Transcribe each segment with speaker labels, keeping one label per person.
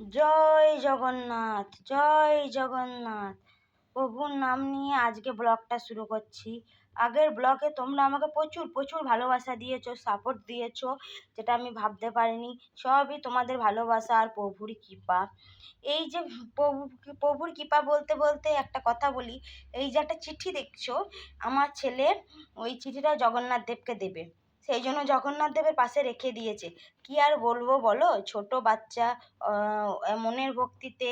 Speaker 1: জয় জগন্নাথ জয় জগন্নাথ। প্রভুর নাম নিয়ে আজকে ব্লগটা শুরু করছি। আগের ব্লগে তোমরা আমাকে প্রচুর প্রচুর ভালোবাসা দিয়েছ সাপোর্ট দিয়েছ, যেটা আমি ভাবতে পারিনি। সবই তোমাদের ভালোবাসা আর প্রভুর কৃপা। এই যে প্রভু, প্রভুর কৃপা বলতে বলতে একটা কথা বলি। এই যে একটা চিঠি দেখছ, আমার ছেলে ওই চিঠিটা জগন্নাথ দেবকে দেবে। সেই জন্য জগন্নাথ দেবের পাশে রেখে দিয়েছে। কি আর বলব বলো? ছোট বাচ্চা মনের ভক্তিতে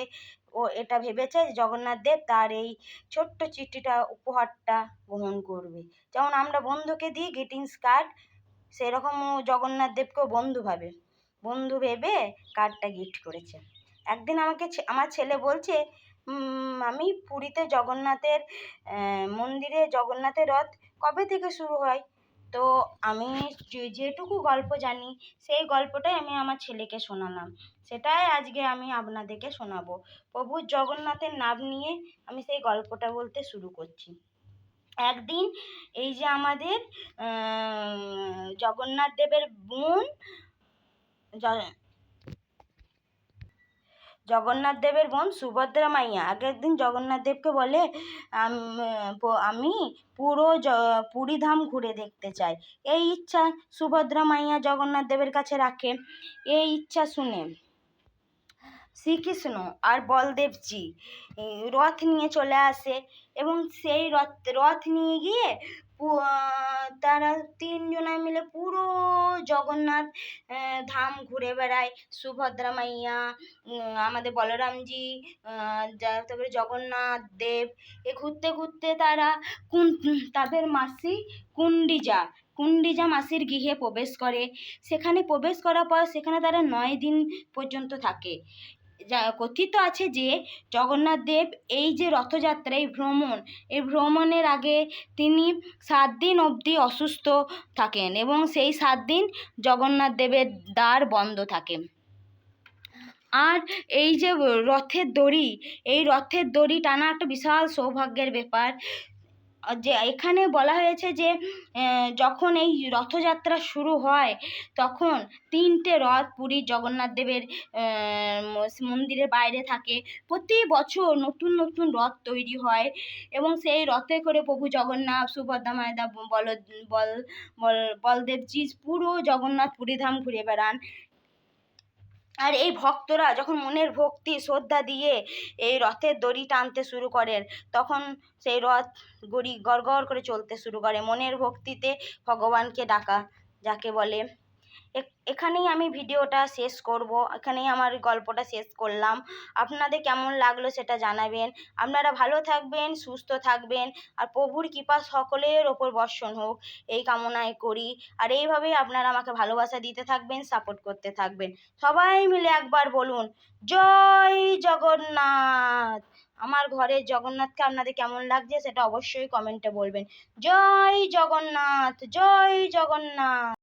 Speaker 1: ও এটা ভেবেছে জগন্নাথ দেব তার এই ছোট্ট চিঠিটা, উপহারটা গ্রহণ করবে। যেমন আমরা বন্ধুকে দিই গ্রিটিংস কার্ড সেরকম ও জগন্নাথ দেবকেও বন্ধু ভাবে। বন্ধু ভেবে কার্ডটা গিফট করেছে। একদিন আমাকে আমার ছেলে বলছে আমি পুরীতে জগন্নাথের মন্দিরে জগন্নাথের রথ কবে থেকে শুরু হয়? তো আমি যেটুকু গল্প জানি, সেই গল্পটাই আমি আমার ছেলেকে শোনালাম। সেটাই আজকে আমি আপনাদেরকে শোনাবো। প্রভু জগন্নাথের নাম নিয়ে আমি সেই গল্পটা বলতে শুরু করছি। একদিন এই যে আমাদের জগন্নাথ দেবের বোন জগন্নাথ দেবের বোন সুভদ্রা মাইয়া। আগের দিন জগন্নাথ দেবকে বলে, আমি পুরো পুরী ধাম ঘুরে দেখতে চাই। এই ইচ্ছা সুভদ্রা মাইয়া জগন্নাথ দেবের কাছে রাখে। এই ইচ্ছা শুনে শ্রীকৃষ্ণ আর বলদেবজি রথ নিয়ে চলে আসে এবং সেই রথ রথ নিয়ে গিয়ে তারা তিনজনে মিলে পুরো জগন্নাথ ধাম ঘুরে বেড়ায়। সুভদ্রা মাইয়া আমাদের বলরামজি তারপরে জগন্নাথ দেব। এ ঘুরতে ঘুরতে তারা কুন, তাদের মাসি কুন্ডিজা কুন্ডিজা মাসির গৃহে প্রবেশ করে। সেখানে প্রবেশ করার পর সেখানে তারা নয় দিন পর্যন্ত থাকে। যা, কথিত আছে যে জগন্নাথ দেব এই যে রথযাত্রা এই ভ্রমণ, এই ভ্রমণের আগে তিনি সাত দিন অবধি অসুস্থ থাকেন এবং সেই সাত দিন জগন্নাথ দেবের দ্বার বন্ধ থাকে। আর এই যে রথের দড়ি, এই রথের দড়ি টানা একটা বিশাল সৌভাগ্যের ব্যাপার। যে এখানে বলা হয়েছে যে যখন এই রথযাত্রা শুরু হয়, তখন তিনটে রথ পুরীর জগন্নাথ দেবের মন্দিরের বাইরে থাকে। প্রতি বছর নতুন নতুন রথ তৈরি হয় এবং সেই রথে করে প্রভু জগন্নাথ, সুভদ্রা মায়দা বল বল, বলদেবজি পুরো জগন্নাথ পুরীধাম ঘুরে বেড়ান। আর এই ভক্তরা যখন মনের ভক্তি শ্রদ্ধা দিয়ে এই রথের দড়ি টানতে শুরু করেন, তখন সেই রথ গড়ি গড় করে চলতে শুরু করে। মনের ভক্তিতে ভগবানকে ডাকা, যাকে বলে এখানেই আমি ভিডিওটা শেষ করব। এখানেই আমার গল্পটা শেষ করলাম। আপনাদের কেমন লাগল সেটা জানাবেন। আপনারা ভালো থাকবেন, সুস্থ থাকবেন, আর প্রভুর কৃপা সকলের ওপর বর্ষণ হোক। এই কামনায় করি। আর এইভাবেই আপনারা আমাকে ভালোবাসা দিতে থাকবেন, সাপোর্ট করতে থাকবেন। সবাই মিলে একবার বলুন, জয় জগন্নাথ! আমার ঘরের জগন্নাথকে আপনাদের কেমন লাগছে সেটা অবশ্যই কমেন্টে বলবেন। জয় জগন্নাথ! জয় জগন্নাথ!